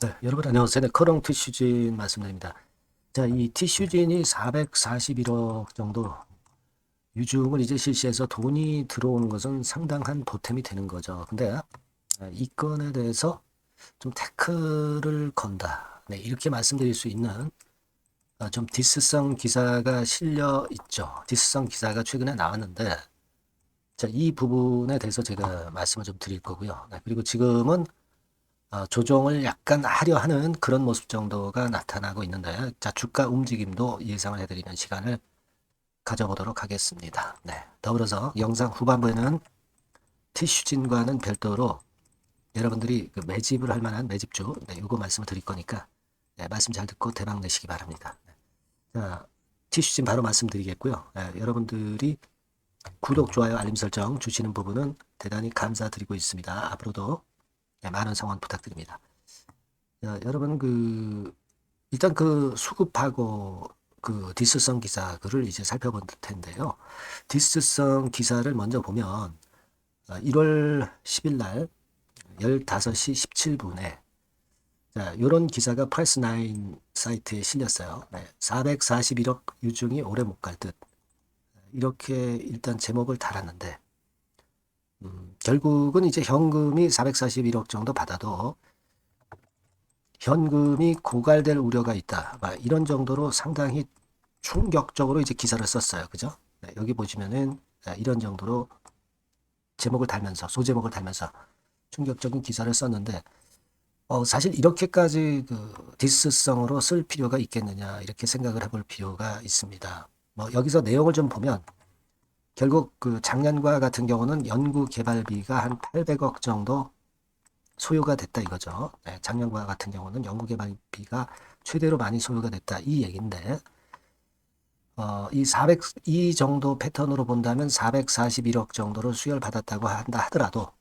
네, 여러분 안녕하세요. 네, 커롱 티슈진 말씀드립니다. 자, 이 티슈진이 441억 정도 유중을 이제 실시해서 돈이 들어오는 것은 상당한 보탬이 되는 거죠. 근데 아, 이 건에 대해서 좀 태클을 건다. 네, 이렇게 말씀드릴 수 있는 아, 좀 디스성 기사가 실려 있죠. 디스성 기사가 최근에 나왔는데 자, 이 부분에 대해서 제가 말씀을 좀 드릴 거고요. 네, 그리고 지금은 어, 조정을 약간 하려 하는 그런 모습 정도가 나타나고 있는데, 자, 주가 움직임도 예상을 해드리는 시간을 가져보도록 하겠습니다. 네. 더불어서 영상 후반부에는 티슈진과는 별도로 여러분들이 그 매집을 할 만한 매집주, 네, 요거 말씀을 드릴 거니까, 네, 말씀 잘 듣고 대박 내시기 바랍니다. 네. 자, 티슈진 바로 말씀드리겠고요. 네, 여러분들이 구독, 좋아요, 알림 설정 주시는 부분은 대단히 감사드리고 있습니다. 앞으로도 네, 많은 성원 부탁드립니다. 자, 여러분 그 일단 그 수급하고 그 디스성 기사 글을 이제 살펴볼 텐데요. 디스성 기사를 먼저 보면 아, 1월 10일 날 15시 17분에 자, 요런 기사가 프레스9 사이트에 실렸어요. 네, 441억 유중이 오래 못 갈 듯. 이렇게 일단 제목을 달았는데 음, 결국은 이제 현금이 441억 정도 받아도 현금이 고갈될 우려가 있다. 막 이런 정도로 상당히 충격적으로 이제 기사를 썼어요. 그죠? 네, 여기 보시면은 네, 이런 정도로 제목을 달면서 소제목을 달면서 충격적인 기사를 썼는데 어, 사실 이렇게까지 그 디스성으로 쓸 필요가 있겠느냐 이렇게 생각을 해볼 필요가 있습니다. 뭐 여기서 내용을 좀 보면 결국 그 작년과 같은 경우는 연구 개발비가 한 800억 정도 소요가 됐다 이거죠. 네, 작년과 같은 경우는 연구 개발비가 최대로 많이 소요가 됐다 이 얘기인데 어, 이 400, 이 정도 패턴으로 본다면 441억 정도를 수혈 받았다고 한다 하더라도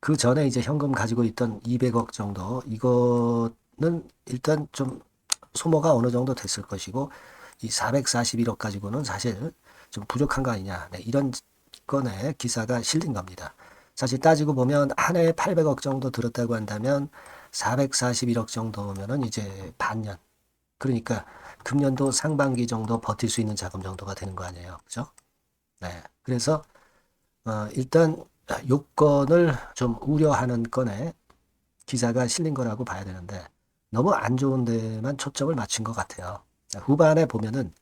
그 전에 이제 현금 가지고 있던 200억 정도 이거는 일단 좀 소모가 어느 정도 됐을 것이고 이 441억 가지고는 사실 좀 부족한 거 아니냐. 네, 이런 건에 기사가 실린 겁니다. 사실 따지고 보면 한 해에 800억 정도 들었다고 한다면 441억 정도면은 이제 반년. 그러니까 금년도 상반기 정도 버틸 수 있는 자금 정도가 되는 거 아니에요. 그죠? 네. 그래서 어, 일단 요건을 좀 우려하는 건에 기사가 실린 거라고 봐야 되는데 너무 안 좋은 데만 초점을 맞춘 것 같아요. 후반에 보면은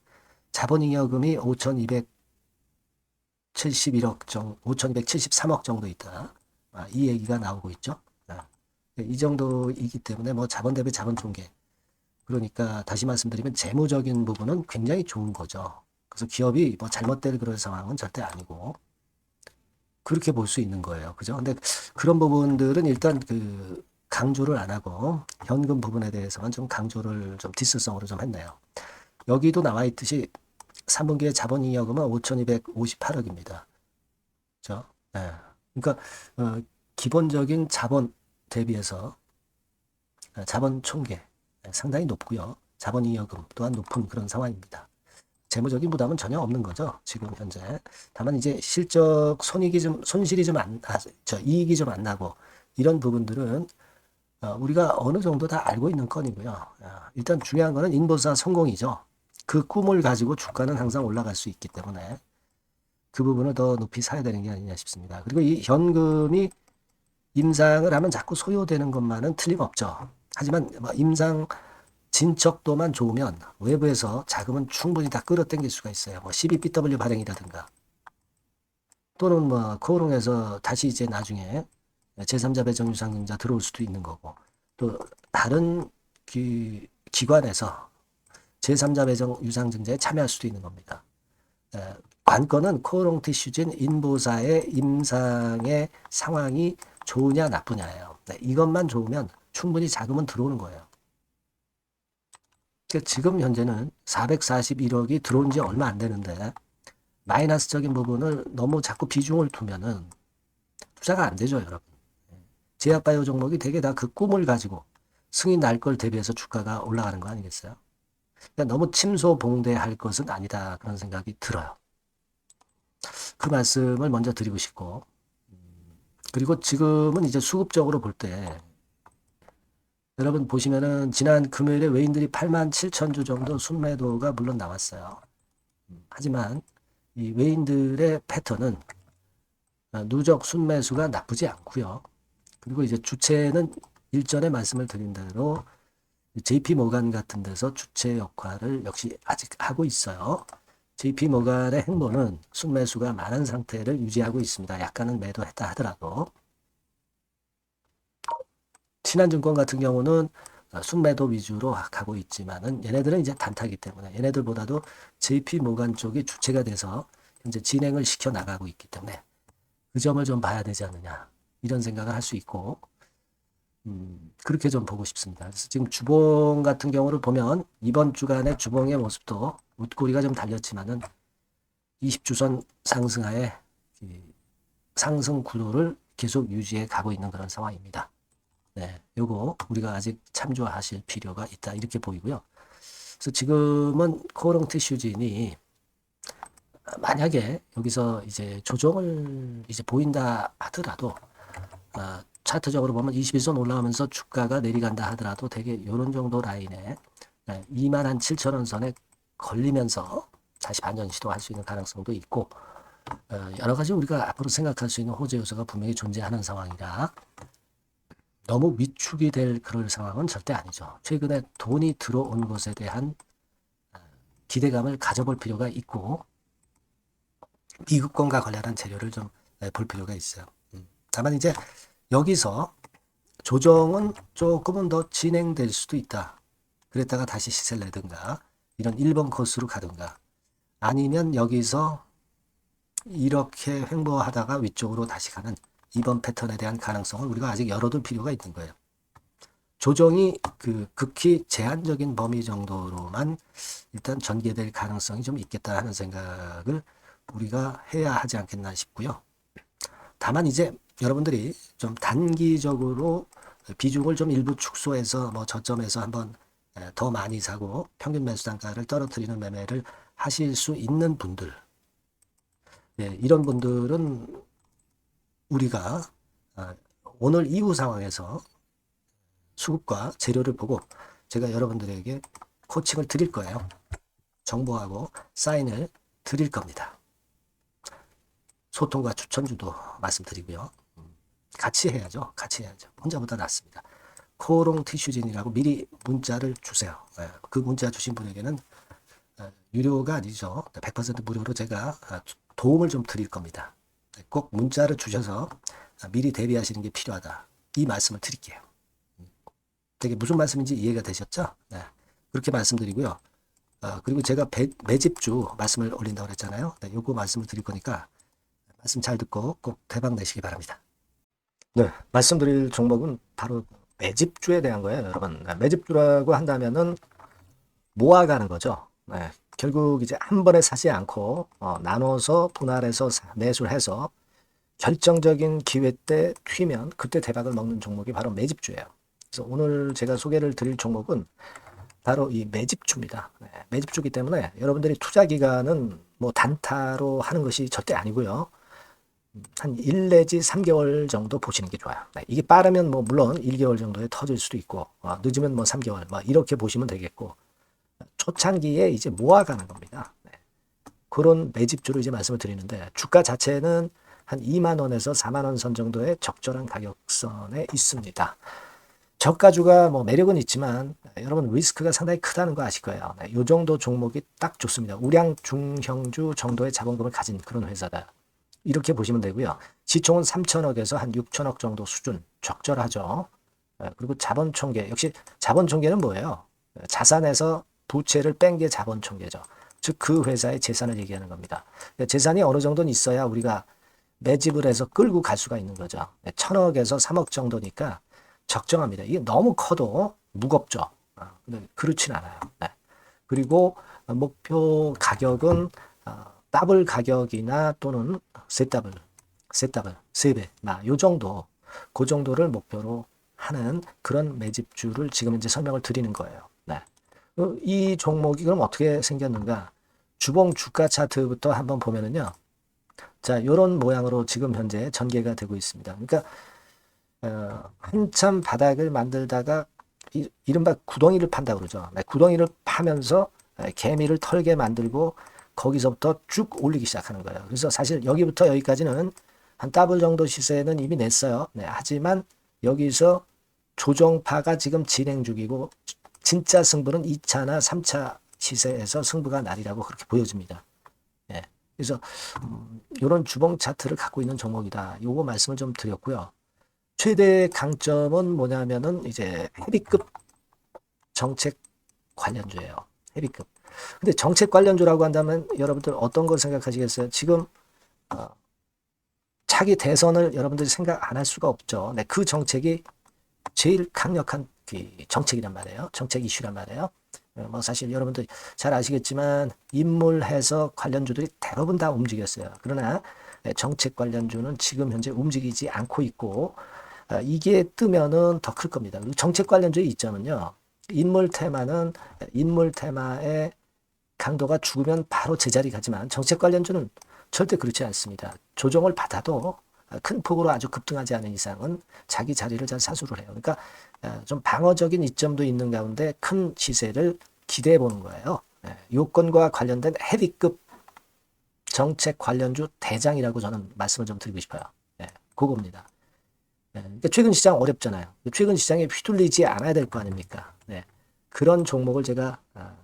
자본잉여금이 5,271억 정도, 5,273억 정도 있다. 아, 이 얘기가 나오고 있죠. 아, 이 정도이기 때문에 뭐 자본 대비 자본 총계. 그러니까 다시 말씀드리면 재무적인 부분은 굉장히 좋은 거죠. 그래서 기업이 뭐 잘못될 그런 상황은 절대 아니고 그렇게 볼 수 있는 거예요. 그죠? 근데 그런 부분들은 일단 그 강조를 안 하고 현금 부분에 대해서만 좀 강조를 좀 디스성으로 좀 했네요. 여기도 나와 있듯이 3분기에 자본잉여금은 5,258억입니다. 그죠? 네. 그러니까 어, 기본적인 자본 대비해서 어, 자본 총계 네, 상당히 높고요. 자본잉여금 또한 높은 그런 상황입니다. 재무적인 부담은 전혀 없는 거죠. 지금 현재. 다만 이제 실적 손익이 좀 손실이 좀 안, 아, 저 이익이 좀 안 나고 이런 부분들은 어, 우리가 어느 정도 다 알고 있는 건이고요. 아, 일단 중요한 거는 인보사 성공이죠. 그 꿈을 가지고 주가는 항상 올라갈 수 있기 때문에 그 부분을 더 높이 사야 되는 게 아니냐 싶습니다. 그리고 이 현금이 임상을 하면 자꾸 소요되는 것만은 틀림없죠. 하지만 뭐 임상 진척도만 좋으면 외부에서 자금은 충분히 다 끌어당길 수가 있어요. 뭐 12BW 발행이라든가 또는 뭐 코오롱에서 다시 이제 나중에 제3자 배정 유상증자 들어올 수도 있는 거고 또 다른 기, 기관에서 제3자 배정 유상증자에 참여할 수도 있는 겁니다. 에, 관건은 코오롱 티 슈진 인보사의 임상의 상황이 좋으냐 나쁘냐예요. 네, 이것만 좋으면 충분히 자금은 들어오는 거예요. 그러니까 지금 현재는 441억이 들어온 지 얼마 안 되는데 마이너스적인 부분을 너무 자꾸 비중을 두면은 투자가 안 되죠, 여러분. 제약바이오 종목이 되게 다 그 꿈을 가지고 승인 날 걸 대비해서 주가가 올라가는 거 아니겠어요? 그러니까 너무 침소봉대할 것은 아니다 그런 생각이 들어요. 그 말씀을 먼저 드리고 싶고 그리고 지금은 이제 수급적으로 볼 때 여러분 보시면은 지난 금요일에 외인들이 8만 7천 주 정도 순매도가 물론 나왔어요. 음, 하지만 이 외인들의 패턴은 아, 누적 순매수가 나쁘지 않고요. 그리고 이제 주체는 일전에 말씀을 드린 대로 JP 모간 같은 데서 주체 역할을 역시 아직 하고 있어요. JP 모간의 행보는 순매수가 많은 상태를 유지하고 있습니다. 약간은 매도했다 하더라도. 신한증권 같은 경우는 어, 순매도 위주로 가고 있지만은 얘네들은 이제 단타기 때문에 얘네들보다도 JP 모간 쪽이 주체가 돼서 현재 진행을 시켜 나가고 있기 때문에 그 점을 좀 봐야 되지 않느냐 이런 생각을 할 수 있고 음, 그렇게 좀 보고 싶습니다. 그래서 지금 주봉 같은 경우를 보면 이번 주간의 주봉의 모습도 웃꼬리가 좀 달렸지만은 20주선 상승하에 이 상승 구도를 계속 유지해 가고 있는 그런 상황입니다. 네, 요거 우리가 아직 참조하실 필요가 있다 이렇게 보이고요. 그래서 지금은 코롱 티슈진이 만약에 여기서 이제 조정을 이제 보인다 하더라도 어, 차트적으로 보면 21선 올라가면서 주가가 내려간다 하더라도 되게 이런 정도 라인에 네, 2만 한 7천 원 선에 걸리면서 다시 반전 시도할 수 있는 가능성도 있고 어, 여러 가지 우리가 앞으로 생각할 수 있는 호재 요소가 분명히 존재하는 상황이라 너무 위축이 될 그럴 상황은 절대 아니죠. 최근에 돈이 들어온 것에 대한 어, 기대감을 가져볼 필요가 있고 미국권과 관련한 재료를 좀 볼 필요가 있어요. 음. 다만 이제 여기서 조정은 조금은 더 진행될 수도 있다. 그랬다가 다시 시세를 내든가 이런 1번 코스로 가든가 아니면 여기서 이렇게 횡보하다가 위쪽으로 다시 가는 2번 패턴에 대한 가능성을 우리가 아직 열어둘 필요가 있는 거예요. 조정이 그 극히 제한적인 범위 정도로만 일단 전개될 가능성이 좀 있겠다 하는 생각을 우리가 해야 하지 않겠나 싶고요. 다만 이제 여러분들이 좀 단기적으로 비중을 좀 일부 축소해서 뭐 저점에서 한번 더 많이 사고 평균 매수 단가를 떨어뜨리는 매매를 하실 수 있는 분들 예, 이런 분들은 우리가 아, 오늘 이후 상황에서 수급과 재료를 보고 제가 여러분들에게 코칭을 드릴 거예요. 정보하고 사인을 드릴 겁니다. 소통과 추천주도 말씀드리고요. 같이 해야죠. 같이 해야죠. 혼자보다 낫습니다. 코롱 티슈진이라고 미리 문자를 주세요. 예, 그 문자 주신 분에게는 어, 유료가 아니죠. 100% 무료로 제가 아, 도움을 좀 드릴 겁니다. 네, 꼭 문자를 주셔서 아, 미리 대비하시는 게 필요하다. 이 말씀을 드릴게요. 되게 무슨 말씀인지 이해가 되셨죠? 네. 그렇게 말씀드리고요. 어, 그리고 제가 배, 매집주 말씀을 올린다고 그랬잖아요. 네, 요거 말씀을 드릴 거니까 말씀 잘 듣고 꼭 대박 내시기 바랍니다. 네, 말씀드릴 종목은 바로 매집주에 대한 거예요, 여러분. 네, 매집주라고 한다면은 모아가는 거죠. 네, 결국 이제 한 번에 사지 않고 어, 나눠서 분할해서 매수를 해서 결정적인 기회 때 튀면 그때 대박을 먹는 종목이 바로 매집주예요. 그래서 오늘 제가 소개를 드릴 종목은 바로 이 매집주입니다. 네, 매집주기 때문에 여러분들이 투자 기간은 뭐 단타로 하는 것이 절대 아니고요. 한 1 내지 3개월 정도 보시는 게 좋아요. 네, 이게 빠르면 뭐 물론 1개월 정도에 터질 수도 있고 어, 늦으면 뭐 3개월 뭐 이렇게 보시면 되겠고 초창기에 이제 모아가는 겁니다. 네. 그런 매집주로 이제 말씀을 드리는데 주가 자체는 한 2만 원에서 4만 원 선 정도의 적절한 가격선에 있습니다. 저가주가 뭐 매력은 있지만 여러분 리스크가 상당히 크다는 거 아실 거예요. 네, 이 정도 종목이 딱 좋습니다. 우량 중형주 정도의 자본금을 가진 그런 회사다. 이렇게 보시면 되고요. 시총은 3천억에서 한 6천억 정도 수준 적절하죠. 네, 그리고 자본 총계 역시 자본 총계는 뭐예요? 네, 자산에서 부채를 뺀 게 자본 총계죠. 즉 그 회사의 재산을 얘기하는 겁니다. 재산이 어느 정도는 있어야 우리가 매집을 해서 끌고 갈 수가 있는 거죠. 천억에서 3억 정도니까 적정합니다. 이게 너무 커도 무겁죠. 아, 그렇진 않아요. 네. 그리고 목표 가격은 어, 더블 가격이나 또는 세 더블, 세 더블, 세 배, 요 정도, 그 정도를 목표로 하는 그런 매집주를 지금 이제 설명을 드리는 거예요. 네. 어, 이 종목이 그럼 어떻게 생겼는가? 주봉 주가 차트부터 한번 보면은요. 자, 요런 모양으로 지금 현재 전개가 되고 있습니다. 그러니까 어, 한참 바닥을 만들다가 이, 이른바 구덩이를 판다 그러죠. 네, 구덩이를 파면서 네, 개미를 털게 만들고 거기서부터 쭉 올리기 시작하는 거예요. 그래서 사실 여기부터 여기까지는 한 더블 정도 시세는 이미 냈어요. 네, 하지만 여기서 조정파가 지금 진행 중이고 진짜 승부는 2차나 3차 시세에서 승부가 날이라고 그렇게 보여집니다. 예. 그래서 음, 이런 주봉 차트를 갖고 있는 종목이다. 요거 말씀을 좀 드렸고요. 최대 강점은 뭐냐면은 이제 헤비급 정책 관련주예요. 헤비급. 근데 정책 관련주라고 한다면 여러분들 어떤 걸 생각하시겠어요? 지금 어, 차기 대선을 여러분들이 생각 안 할 수가 없죠. 네, 그 정책이 제일 강력한 그 정책이란 말이에요. 정책 이슈란 말이에요. 어, 뭐 사실 여러분들 잘 아시겠지만 인물해서 관련주들이 대부분 다 움직였어요. 그러나 네, 정책 관련주는 지금 현재 움직이지 않고 있고 아, 이게 뜨면은 더 클 겁니다. 정책 관련주의 이점은요. 인물 테마는 인물 테마의 강도가 죽으면 바로 제자리 가지만 정책 관련주는 절대 그렇지 않습니다. 조정을 받아도 큰 폭으로 아주 급등하지 않은 이상은 자기 자리를 잘 사수를 해요. 그러니까 어, 좀 방어적인 이점도 있는 가운데 큰 시세를 기대해 보는 거예요. 예, 요건과 관련된 헤비급 정책 관련주 대장이라고 저는 말씀을 좀 드리고 싶어요. 예, 그겁니다. 예, 그러니까 최근 시장 어렵잖아요. 최근 시장에 휘둘리지 않아야 될 거 아닙니까? 네, 그런 종목을 제가 아,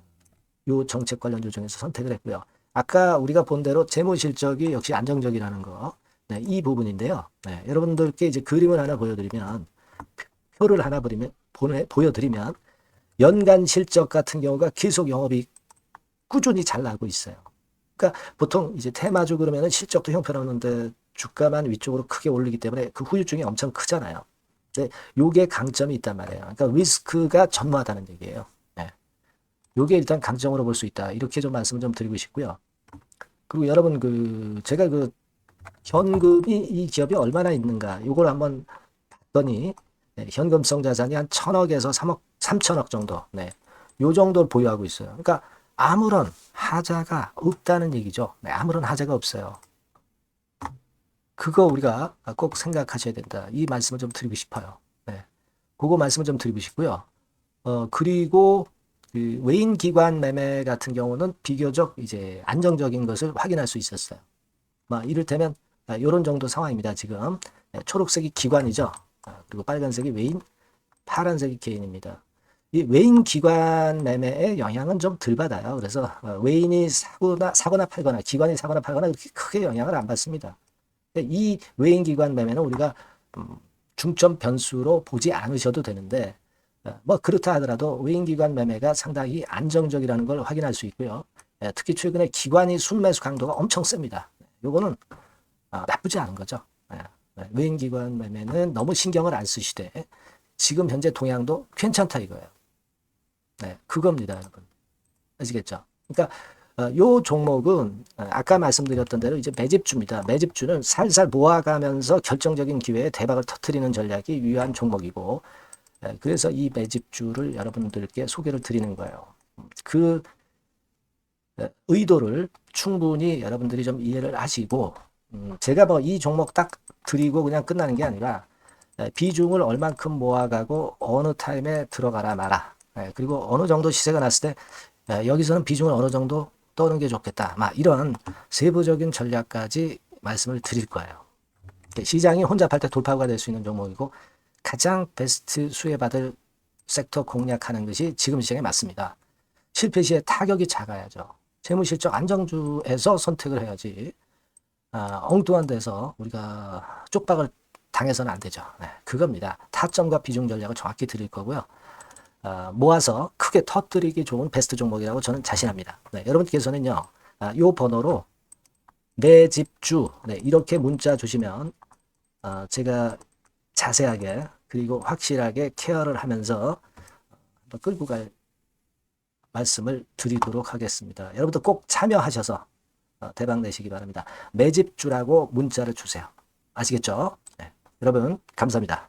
요 정책 관련주 중에서 선택을 했고요. 아까 우리가 본 대로 재무 실적이 역시 안정적이라는 거, 네, 이 부분인데요. 네, 여러분들께 이제 그림을 하나 보여드리면 표를 하나 보이면 보내, 보여드리면 연간 실적 같은 경우가 계속 영업이 꾸준히 잘 나고 있어요. 그러니까 보통 이제 테마주 그러면은 실적도 형편없는데 주가만 위쪽으로 크게 올리기 때문에 그 후유증이 엄청 크잖아요. 근데 요게 강점이 있단 말이에요. 그러니까 리스크가 전무하다는 얘기예요. 네. 요게 일단 강점으로 볼 수 있다. 이렇게 좀 말씀을 좀 드리고 싶고요. 그리고 여러분 그 제가 그 현금이 이 기업이 얼마나 있는가 요걸 한번 봤더니 네, 현금성 자산이 한 천억에서 삼억 삼천억 정도 네. 요 정도를 보유하고 있어요. 그러니까 아무런 하자가 없다는 얘기죠. 네, 아무런 하자가 없어요. 그거 우리가 꼭 생각하셔야 된다. 이 말씀을 좀 드리고 싶어요. 네. 그거 말씀을 좀 드리고 싶고요. 어, 그리고 그 외인 기관 매매 같은 경우는 비교적 이제 안정적인 것을 확인할 수 있었어요. 막 이를테면 이런 정도 상황입니다. 지금 네, 초록색이 기관이죠. 아, 그리고 빨간색이 외인, 파란색이 개인입니다. 이 외인 기관 매매의 영향은 좀 덜 받아요. 그래서 어, 외인이 사거나 사거나 팔거나 기관이 사거나 팔거나 그렇게 크게 영향을 안 받습니다. 이 외인 기관 매매는 우리가 음, 중점 변수로 보지 않으셔도 되는데 어, 뭐 그렇다 하더라도 외인 기관 매매가 상당히 안정적이라는 걸 확인할 수 있고요. 예, 특히 최근에 기관이 순매수 강도가 엄청 셉니다. 요거는 아, 나쁘지 않은 거죠. 예, 예, 외인 기관 매매는 너무 신경을 안 쓰시되 지금 현재 동향도 괜찮다 이거예요. 네, 그겁니다, 여러분. 아시겠죠? 그러니까 어, 요 종목은 어, 아까 말씀드렸던 대로 이제 매집주입니다. 매집주는 살살 모아가면서 결정적인 기회에 대박을 터트리는 전략이 유효한 종목이고 예, 그래서 이 매집주를 여러분들께 소개를 드리는 거예요. 그 예, 의도를 충분히 여러분들이 좀 이해를 하시고 음, 제가 뭐 이 종목 딱 드리고 그냥 끝나는 게 아니라 예, 비중을 얼만큼 모아가고 어느 타임에 들어가라 마라 그리고 어느 정도 시세가 났을 때 여기서는 비중을 어느 정도 떠는 게 좋겠다. 막 이런 세부적인 전략까지 말씀을 드릴 거예요. 시장이 혼자 팔 때 돌파구가 될 수 있는 종목이고 가장 베스트 수혜받을 섹터 공략하는 것이 지금 시장에 맞습니다. 실패 시에 타격이 작아야죠. 재무실적 안정주에서 선택을 해야지 아, 엉뚱한 데서 우리가 쪽박을 당해서는 안 되죠. 네, 그겁니다. 타점과 비중 전략을 정확히 드릴 거고요. 어, 모아서 크게 터뜨리기 좋은 베스트 종목이라고 저는 자신합니다. 네, 여러분께서는요, 아, 요 번호로 내 집주 네, 이렇게 문자 주시면 어, 제가 자세하게 그리고 확실하게 케어를 하면서 끌고 갈 말씀을 드리도록 하겠습니다. 여러분들 꼭 참여하셔서 어, 대박 내시기 바랍니다. 매집주라고 문자를 주세요. 아시겠죠? 네, 여러분 감사합니다.